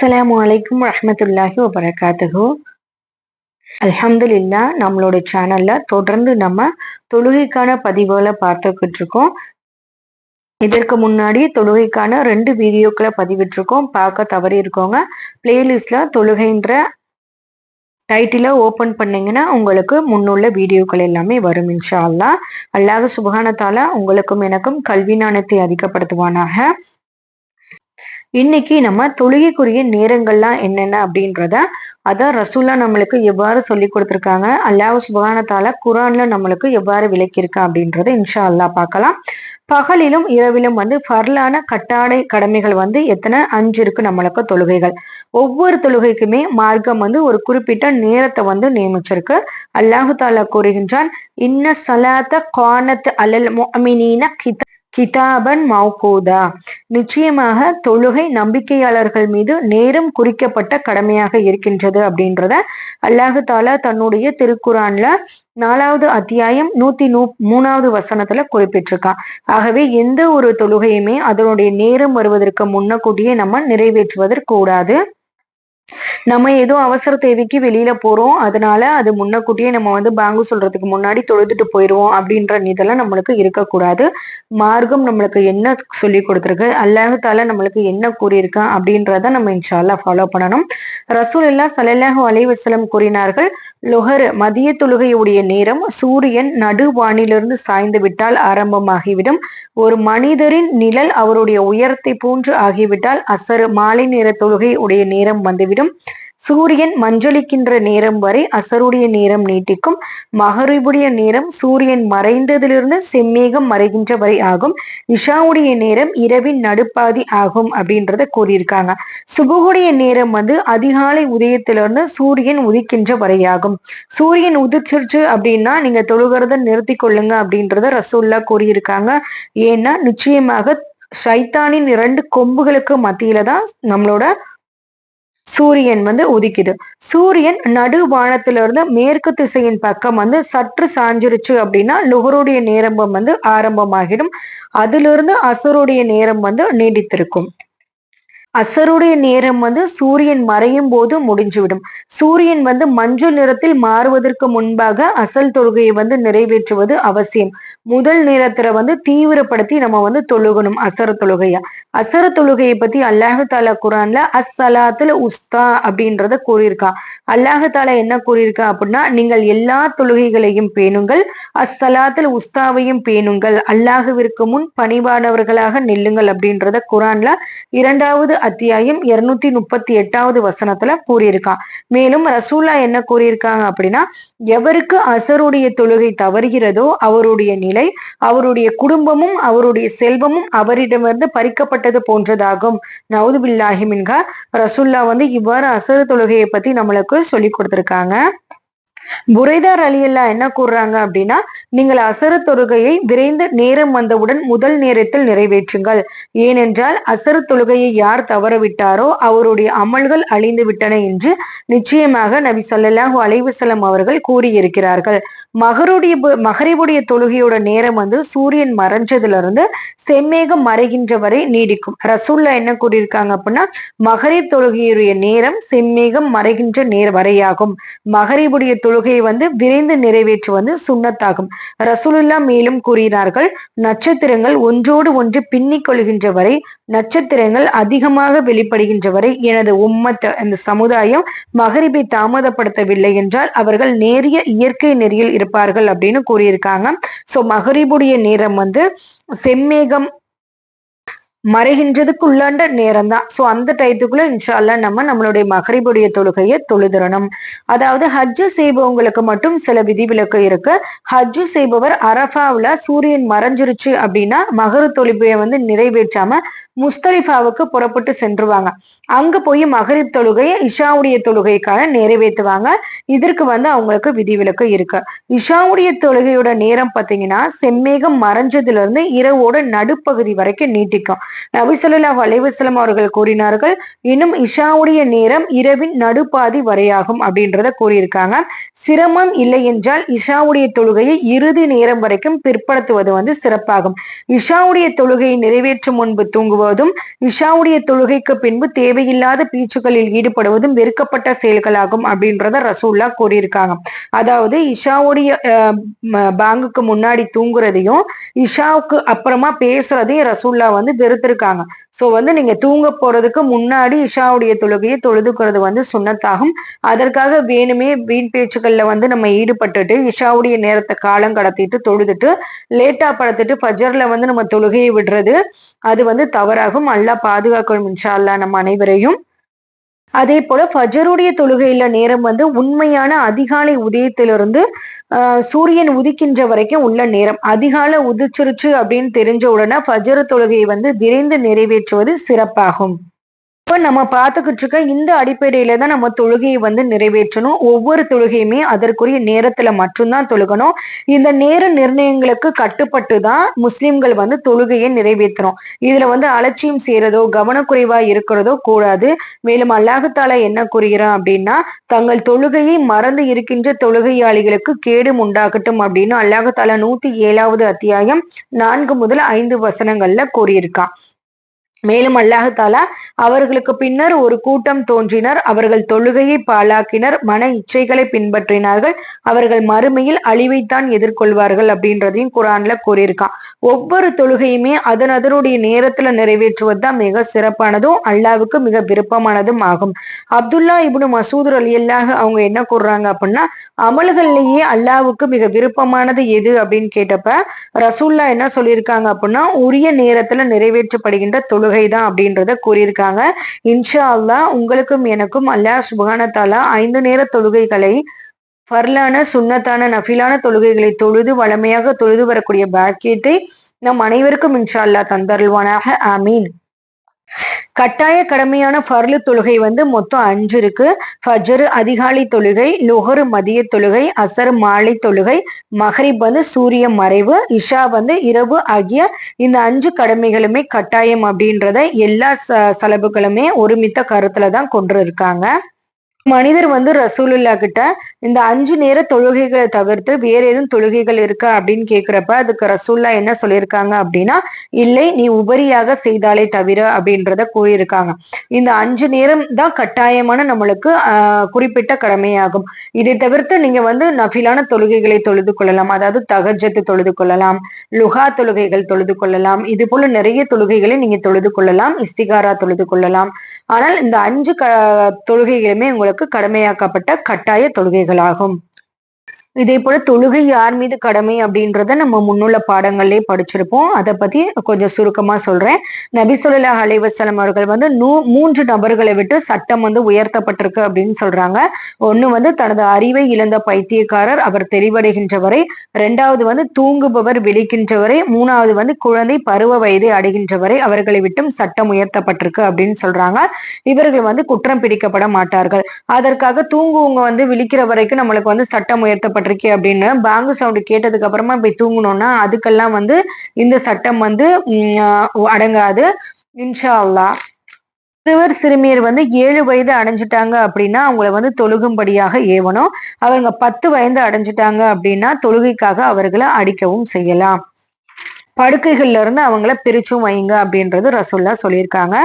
அஸ்லாம் அலைக்கும் ரஹமத்துல்லாஹி வபரகாத்துஹு. அல்ஹம்துலில்லா நம்மளோட சேனல்ல தொடர்ந்து நம்ம தொழுகைக்கான பதிவுகளை பார்த்துக்கிட்டு இருக்கோம் இதற்கு முன்னாடி தொழுகைக்கான ரெண்டு வீடியோக்களை பதிவிட்டிருக்கோம். பார்க்க தவறி இருக்கோங்க. பிளேலிஸ்ட்ல தொழுகைன்ற டைட்டில ஓபன் பண்ணீங்கன்னா உங்களுக்கு முன்னுள்ள வீடியோக்கள் எல்லாமே வரும் இன்ஷா அல்லா அல்லாஹ் சுபகானத்தால உங்களுக்கும் எனக்கும் கல்வி நாணத்தை அதிகப்படுத்துவானாக. இன்னைக்கு நம்ம தொழுகைக்குரிய நேரங்கள்லாம் என்னென்ன அப்படின்றத அதான் ரசூல்லா நம்மளுக்கு எவ்வாறு சொல்லி கொடுத்துருக்காங்க? அல்லாஹ் சுபகானத்தால குரான்ல நம்மளுக்கு எவ்வாறு விளக்கியிருக்கா அப்படின்றத இன்ஷா அல்லா பார்க்கலாம். பகலிலும் இரவிலும் வந்து பர்லான கட்டாடை கடமைகள் வந்து எத்தனை? அஞ்சு இருக்கு நம்மளுக்கு தொழுகைகள். ஒவ்வொரு தொழுகைக்குமே மார்க்கம் வந்து ஒரு குறிப்பிட்ட நேரத்தை வந்து நியமிச்சிருக்கு. அல்லாஹு தாலா கூறுகின்றான் இன்ன சலாத்த கானத் அலல் மொமினீன கித கிதாபன் மௌகூதா. நிச்சயமாக தொழுகை நம்பிக்கையாளர்கள் மீது நேரம் குறிக்கப்பட்ட கடமையாக இருக்கின்றது அப்படின்றத அல்லாஹு தாலா தன்னுடைய திருக்குறான்ல நாலாவது அத்தியாயம் நூத்தி நூ மூணாவது வசனத்துல குறிப்பிட்டிருக்கான் ஆகவே எந்த ஒரு தொழுகையுமே அதனுடைய நேரம் வருவதற்கு முன்னக்கூட்டியே நம்ம நிறைவேற்றுவதற்கு கூடாது நம்ம ஏதோ அவசர தேவைக்கு வெளியில போறோம். அதனால அது முன்னக்கூட்டியே நம்ம வந்து பேங்கு சொல்றதுக்கு முன்னாடி தொழுதுட்டு போயிடுவோம் அப்படின்ற இதெல்லாம் நம்மளுக்கு இருக்கக்கூடாது. மார்க்கம் நம்மளுக்கு என்ன சொல்லி கொடுத்துருக்கு? அல்லாஹால நம்மளுக்கு என்ன கூறியிருக்கா? அப்படின்றத நம்ம இன்ஷால்லா ஃபாலோ பண்ணணும். ரசூல் இல்லா சலல்லாஹு அலைவசலம் கூறினார்கள் லொஹர் மதிய தொழுகையுடைய நேரம் சூரியன் நடுவானிலிருந்து சாய்ந்து விட்டால் ஆரம்பமாகிவிடும். ஒரு மனிதரின் நிழல் அவருடைய உயரத்தை போன்று ஆகிவிட்டால் அசரு மாலை நேர தொழுகை உடைய நேரம் வந்துவிடும். சூரியன் மஞ்சளிக்கின்ற நேரம் வரை அசருடைய நேரம் நீட்டிக்கும். மகரிபுடைய நேரம் சூரியன் மறைந்ததிலிருந்து செம்மேகம் மறைகின்ற வரை ஆகும். இஷாவுடைய நேரம் இரவின் நடுப்பாதி ஆகும் அப்படின்றத கூறியிருக்காங்க. சுபகுடைய நேரம் வந்து அதிகாலை உதயத்திலிருந்து சூரியன் உதிக்கின்ற வரையாகும் சூரியன் உதிச்சிருச்சு அப்படின்னா நீங்க தொழுகிறத நிறுத்தி கொள்ளுங்க அப்படின்றத ரசூல்லா கூறியிருக்காங்க. ஏன்னா நிச்சயமாக சைத்தானின் இரண்டு கொம்புகளுக்கு மத்தியில தான் நம்மளோட சூரியன் வந்து உதிக்குது. சூரியன் நடு வானத்திலிருந்து மேற்கு திசையின் பக்கம் வந்து சற்று சாஞ்சிருச்சு அப்படின்னா லுகருடைய நேரம்பம் வந்து ஆரம்பமாகிடும். அதிலிருந்து அசுருடைய நேரம் வந்து நீடித்திருக்கும். அசருடைய நேரம் வந்து சூரியன் மறையும் போது முடிஞ்சுவிடும். சூரியன் வந்து மஞ்சள் நிறத்தில் மாறுவதற்கு முன்பாக அசல் தொழுகையை வந்து நிறைவேற்றுவது அவசியம். முதல் நேரத்துல வந்து தீவிரப்படுத்தி நம்ம வந்து தொழுகணும் அசர தொழுகையா. அசர தொழுகையை பத்தி அல்லாஹு தாலா குரான்ல அஸ்ஸலாத்துல உஸ்தா அப்படின்றத கூறியிருக்கா. அல்லாஹு தாலா என்ன கூறியிருக்கா அப்படின்னா நீங்கள் எல்லா தொழுகைகளையும் பேணுங்கள் அஸ்ஸலாத்துல உஸ்தாவையும் பேணுங்கள். அல்லாஹுவிற்கு முன் பணிவானவர்களாக நில்லுங்கள் அப்படின்றத குரான்ல இரண்டாவது அத்தியாயம் இருநூத்தி முப்பத்தி எட்டாவது வசனத்துல கூறியிருக்கான் மேலும் ரசூல்லா என்ன கூறியிருக்காங்க அப்படின்னா எவருக்கு அசருடைய தொழுகை தவறுகிறதோ அவருடைய நிலை அவருடைய குடும்பமும் அவருடைய செல்வமும் அவரிடமிருந்து பறிக்கப்பட்டது போன்றதாகும். நவுது பில்லாஹிமின்கா ரசூல்லா வந்து இவ்வாறு அசரு தொழுகையை பத்தி நம்மளுக்கு சொல்லி கொடுத்திருக்காங்க. புரைதார் அலியல்லா என்ன கூறுறாங்க அப்படின்னா நீங்கள் அசர தொழுகையை விரைந்து நேரம் வந்தவுடன் முதல் நேரத்தில் நிறைவேற்றுங்கள். ஏனென்றால் அசர தொழுகையை யார் தவறவிட்டாரோ அவருடைய அமல்கள் அழிந்து விட்டன என்று நிச்சயமாக நபி சொல்லல்லாஹு அலைவசலம் அவர்கள் கூறியிருக்கிறார்கள். மகருடைய மகரிவுடைய தொழுகையோட நேரம் வந்து சூரியன் மறைஞ்சதுல இருந்து செம்மேகம் மறைகின்ற வரை நீடிக்கும். ரசூல்லா என்ன கூறியிருக்காங்க அப்படின்னா மகரி தொழுகையுடைய நேரம் செம்மேகம் மறைகின்ற நேர வரையாகும். மகரிபுடைய தொழுகையை வந்து விரைந்து நிறைவேற்றுவது சுண்ணத்தாகும். ரசூலுல்லா மேலும் கூறினார்கள் நட்சத்திரங்கள் ஒன்றோடு ஒன்று பின்னிக் கொள்கின்ற வரை நட்சத்திரங்கள் அதிகமாக வெளிப்படுகின்ற வரை எனது உம்மத்த அந்த சமுதாயம் மகரிபை தாமதப்படுத்தவில்லை என்றால் அவர்கள் நேரிய இயற்கை நெறியில் இருப்பார்கள் அப்படின்னு கூறியிருக்காங்க. சோ மகரிபுடைய நேரம் வந்து செம்மேகம் மறைகின்றதுக்கு உள்ளாண்ட நேரம் தான் ஸோ அந்த டயத்துக்குள்ள இன்ஷால்லா நம்ம நம்மளுடைய மகரிபுடைய தொழுகையை தொழுதுறணும். அதாவது ஹஜ்ஜு செய்பவங்களுக்கு மட்டும் சில விதிவிலக்கு இருக்கு ஹஜ்ஜு செய்பவர் அரஃபாவில் சூரியன் மறைஞ்சிருச்சு அப்படின்னா மகரு தொழுகையை வந்து நிறைவேற்றாம முஸ்தலிஃபாவுக்கு புறப்பட்டு சென்றுவாங்க. அங்க போய் மகரிப் தொழுகையை இஷாவுடைய தொழுகைக்காக நிறைவேற்றுவாங்க. இதற்கு வந்து அவங்களுக்கு விதிவிலக்கு இருக்கு. இஷாவுடைய தொழுகையோட நேரம் பார்த்தீங்கன்னா செம்மேகம் மறைஞ்சதுல இருந்து இரவோட நடுப்பகுதி வரைக்கும் நீட்டிக்கும். நபிசல்லாஹ் அலைவசலம் அவர்கள் கூறினார்கள் இன்னும் இஷாவுடைய நேரம் இரவின் நடுப்பாதி வரையாகும் அப்படின்றத கூறியிருக்காங்க. சிரமம் இல்லை என்றால் இஷாவுடைய தொழுகையை இறுதி நேரம் வரைக்கும் பிற்படுத்துவது வந்து சிறப்பாகும். இஷாவுடைய தொழுகையை நிறைவேற்றும் முன்பு தூங்குவதும் இஷாவுடைய தொழுகைக்கு பின்பு தேவையில்லாத பீச்சுகளில் ஈடுபடுவதும் வெறுக்கப்பட்ட செயல்களாகும் அப்படின்றத ரசூல்லா கூறியிருக்காங்க. அதாவது இஷாவுடைய பேங்குக்கு முன்னாடி தூங்குறதையும் இஷாவுக்கு அப்புறமா பேசுறதையும் ரசூல்லா வந்து வெறு கொடுத்துருக்காங்க. சோ வந்து நீங்க தூங்க போறதுக்கு முன்னாடி இஷாவுடைய தொழுகையை தொழுதுக்கிறது வந்து சுண்ணத்தாகும். அதற்காக வேணுமே வீண் பேச்சுக்கள்ல வந்து நம்ம ஈடுபட்டுட்டு இஷாவுடைய நேரத்தை காலம் கடத்திட்டு தொழுதுட்டு லேட்டா படுத்துட்டு ஃபஜர்ல வந்து நம்ம தொழுகையை விடுறது அது வந்து தவறாகும். அல்லா பாதுகாக்கணும் இன்ஷா அல்லா நம்ம அனைவரையும். அதே போல ஃபஜருடைய தொழுகையில நேரம் வந்து உண்மையான அதிகாலை உதயத்திலிருந்து சூரியன் உதிக்கின்ற வரைக்கும் உள்ள நேரம். அதிகாலை உதிச்சிருச்சு அப்படின்னு தெரிஞ்ச உடனே ஃபஜர் தொழுகையை வந்து விரைந்து நிறைவேற்றுவது சிறப்பாகும். இப்ப நம்ம பார்த்துக்கிட்டு இருக்க இந்த அடிப்படையில தான் நம்ம தொழுகையை வந்து நிறைவேற்றணும். ஒவ்வொரு தொழுகையுமே அதற்குரிய நேரத்துல மட்டும்தான் தொழுகணும். இந்த நேர நிர்ணயங்களுக்கு கட்டுப்பட்டு தான் முஸ்லிம்கள் வந்து தொழுகையை நிறைவேற்றணும். இதுல வந்து அலட்சியம் செய்யறதோ கவனக்குறைவா இருக்கிறதோ கூடாது. மேலும் அல்லாஹால என்ன கூறுகிறான் அப்படின்னா தங்கள் தொழுகையை மறந்து இருக்கின்ற தொழுகையாளிகளுக்கு கேடு உண்டாகட்டும் அப்படின்னு அல்லாஹால நூத்தி ஏழாவது அத்தியாயம் நான்கு முதல் ஐந்து வசனங்கள்ல கூறியிருக்கான். மேலும் அல்லாஹாலா அவர்களுக்கு பின்னர் ஒரு கூட்டம் தோன்றினர். அவர்கள் தொழுகையை பாழாக்கினர். மன இச்சைகளை பின்பற்றினார்கள். அவர்கள் மறுமையில் அழிவைத்தான் எதிர்கொள்வார்கள் அப்படின்றதையும் குரான்ல கூறியிருக்கான். ஒவ்வொரு தொழுகையுமே அதன் அதனுடைய நேரத்துல நிறைவேற்றுவது தான் மிக சிறப்பானதும் அல்லாவுக்கு மிக விருப்பமானதும் ஆகும். அப்துல்லா இப்னு மசூதர் அலி அல்லாஹ் அவங்க என்ன கூறுறாங்க அப்படின்னா அமல்கள்லயே அல்லாவுக்கு மிக விருப்பமானது எது அப்படின்னு கேட்டப்ப ரசூல்லா என்ன சொல்லியிருக்காங்க அப்படின்னா உரிய நேரத்துல நிறைவேற்றப்படுகின்ற தொழு தொழுகை தான் அப்படின்றத கூறியிருக்காங்க. இன்ஷா அல்லா உங்களுக்கும் எனக்கும் அல்லாஹ் சுபகானத்தாலா ஐந்து நேர தொழுகைகளை ஃபர்லான சுண்ணத்தான நஃபிலான தொழுகைகளை தொழுது வளமையாக தொழுது வரக்கூடிய பாக்கியத்தை நம் அனைவருக்கும் இன்ஷா அல்லா தந்தருள்வானாக. ஆமீன். கட்டாய கடமையான ஃபர்லு தொழுகை வந்து மொத்தம் அஞ்சு இருக்கு. ஃபஜரு அதிகாலை தொழுகை நுகரு மதிய தொழுகை அசர் மாலை தொழுகை மஹரிப் வந்து சூரிய மறைவு இஷா வந்து இரவு ஆகிய இந்த அஞ்சு கடமைகளுமே கட்டாயம் அப்படின்றத எல்லா செலவுகளுமே ஒருமித்த கருத்துல தான் கொண்டு இருக்காங்க. மனிதர் வந்து ரசூலுல்லா கிட்ட இந்த அஞ்சு நேர தொழுகைகளை தவிர்த்து வேற எதுவும் தொழுகைகள் இருக்கா அப்படின்னு கேக்குறப்ப அதுக்கு ரசூல்லா என்ன சொல்லியிருக்காங்க அப்படின்னா இல்லை நீ உபரியாக செய்தாலே தவிர அப்படின்றத கூறியிருக்காங்க. இந்த அஞ்சு நேரம் தான் கட்டாயமான நம்மளுக்கு ஆஹ் குறிப்பிட்ட கடமையாகும். இதை தவிர்த்து நீங்க வந்து நபிலான தொழுகைகளை தொழுது கொள்ளலாம். அதாவது தகஜத்து தொழுது கொள்ளலாம் லுகா தொழுகைகள் தொழுது கொள்ளலாம் இது போல நிறைய தொழுகைகளை நீங்க தொழுது கொள்ளலாம் இஸ்திகாரா தொழுது கொள்ளலாம். ஆனால் இந்த அஞ்சு க தொழுகைகளுமே உங்களுக்கு கடமையாக்கப்பட்ட கட்டாய தொழுகைகளாகும். இதே போல தொழுகை யார் மீது கடமை அப்படின்றத நம்ம முன்னுள்ள பாடங்கள்லயே படிச்சிருப்போம். அதை பத்தி கொஞ்சம் சுருக்கமா சொல்றேன். நபி சொல்லா அலைவசலம் அவர்கள் வந்து நூ மூன்று நபர்களை விட்டு சட்டம் வந்து உயர்த்தப்பட்டிருக்கு அப்படின்னு சொல்றாங்க. ஒண்ணு வந்து தனது அறிவை இழந்த பைத்தியக்காரர் அவர் தெளிவடைகின்ற வரை ரெண்டாவது வந்து தூங்குபவர் விழிக்கின்ற வரை மூணாவது வந்து குழந்தை பருவ வயதை அடைகின்ற வரை அவர்களை விட்டும் சட்டம் உயர்த்தப்பட்டிருக்கு அப்படின்னு சொல்றாங்க. இவர்கள் வந்து குற்றம் பிடிக்கப்பட மாட்டார்கள். அதற்காக தூங்குவங்க வந்து விழிக்கிற வரைக்கும் நம்மளுக்கு வந்து சட்டம் உயர்த்தப்பட்ட சொல்லப்பட்டிருக்கே அப்படின்னு பேங்கு சவுண்டு கேட்டதுக்கு அப்புறமா போய் தூங்கணும்னா அதுக்கெல்லாம் வந்து இந்த சட்டம் வந்து அடங்காது. இன்ஷா அல்லா சிறுவர் சிறுமியர் வந்து ஏழு வயது அடைஞ்சிட்டாங்க அப்படின்னா அவங்கள வந்து தொழுகும்படியாக ஏவணும். அவங்க பத்து வயது அடைஞ்சிட்டாங்க அப்படின்னா தொழுகைக்காக அவர்களை அடிக்கவும் செய்யலாம். படுக்கைகள்ல இருந்து அவங்கள பிரிச்சும் வைங்க அப்படின்றது ரசோல்லா சொல்லியிருக்காங்க.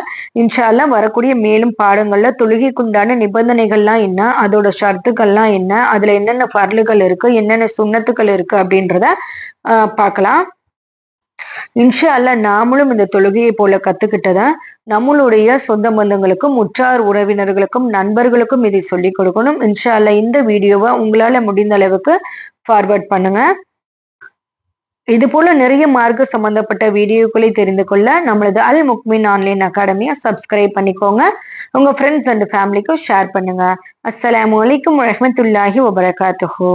இன்ஷால்லாம் வரக்கூடிய மேலும் பாடங்கள்ல தொழுகைக்குண்டான நிபந்தனைகள்லாம் என்ன அதோட ஷர்த்துக்கள்லாம் என்ன அதுல என்னென்ன பரலுகள் இருக்கு என்னென்ன சுண்ணத்துக்கள் இருக்கு அப்படின்றத பார்க்கலாம். இன்ஷா அல்ல நாமளும் இந்த தொழுகையை போல கத்துக்கிட்டத நம்மளுடைய சொந்த பந்தங்களுக்கும் உற்றார் உறவினர்களுக்கும் நண்பர்களுக்கும் இதை சொல்லிக் கொடுக்கணும். இன்ஷா அல்ல இந்த வீடியோவை உங்களால முடிந்த அளவுக்கு ஃபார்வர்ட் பண்ணுங்க. இது போல நிறைய மார்க்க சம்பந்தப்பட்ட வீடியோக்களை தெரிந்து கொள்ள நம்மளது அல் முக்மின் ஆன்லைன் அகாடமியை சப்ஸ்கிரைப் பண்ணிக்கோங்க. உங்க ஃப்ரெண்ட்ஸ் அண்ட் ஃபேமிலிக்கும் ஷேர் பண்ணுங்க. அஸ்லாம் வலைக்கம் வரமத்துல்லாஹி வபரகாத்துஹூ.